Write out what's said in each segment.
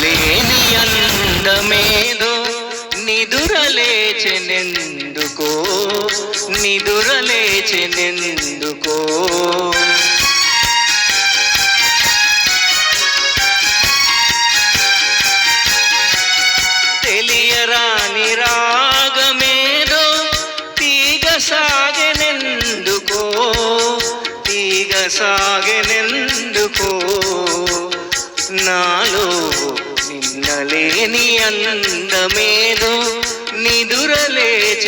అందలేని అందమేదో నిదురలేచెనెందుకో నిదురలేచెనెందుకో తెలియరాని రాగమేదో తీగ సాగెనెందుకో తీగ సాగె నిన్నలేని అందమేదో నిదురలేచెనెందుకో.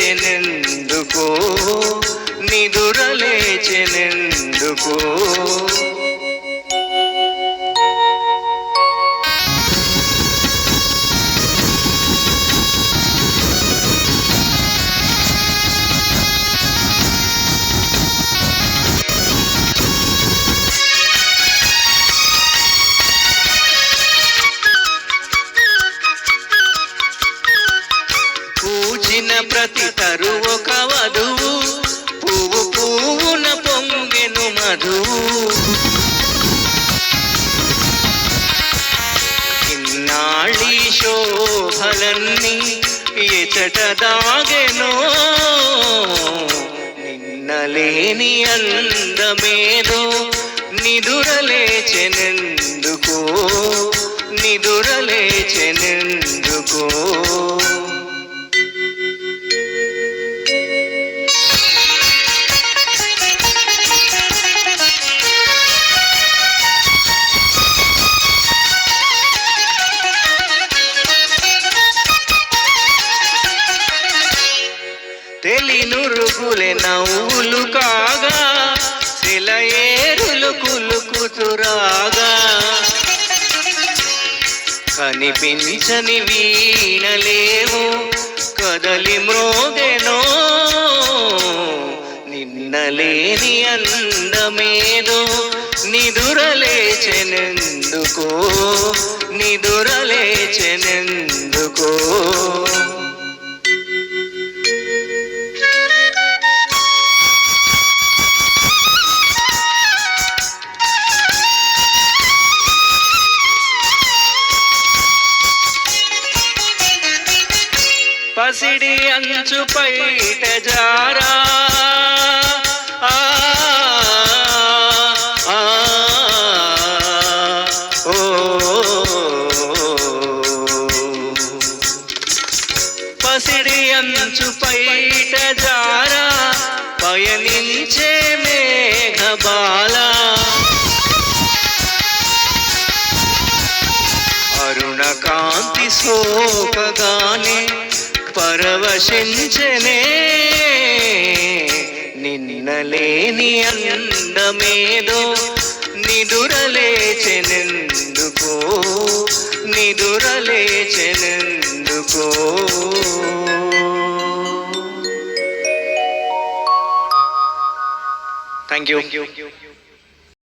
పొందిన ప్రతి తరు ఒక వధువు. పువ్వు పువ్వున పొంగెను మధువు. ఇన్నాళ్ళి శోభలన్నీ ఎచట దాగెనో. నిన్నలేని అందమేదో నిదురలేచెనెందుకో. నిదురలేచెనెందుకో. నవ్వులు కాగా శిలయేరులు కులుకుతురాగా కనిపించని వీణలేవు కదలి మ్రోగెనో నిన్నలేని అందమేదో నిదురలేచెనెందుకో నిదురలేచెనెందుకో. పసిడి అంచుపై జారా పసిడి అంచు జారా పయనించే మేఘబాల. అరుణ కాంతి సోకగానే పరవశించనే. నిన్నలేని అందమేదో నిదురలేచెనెందుకో? నిదురలేచెనెందుకో? Thank you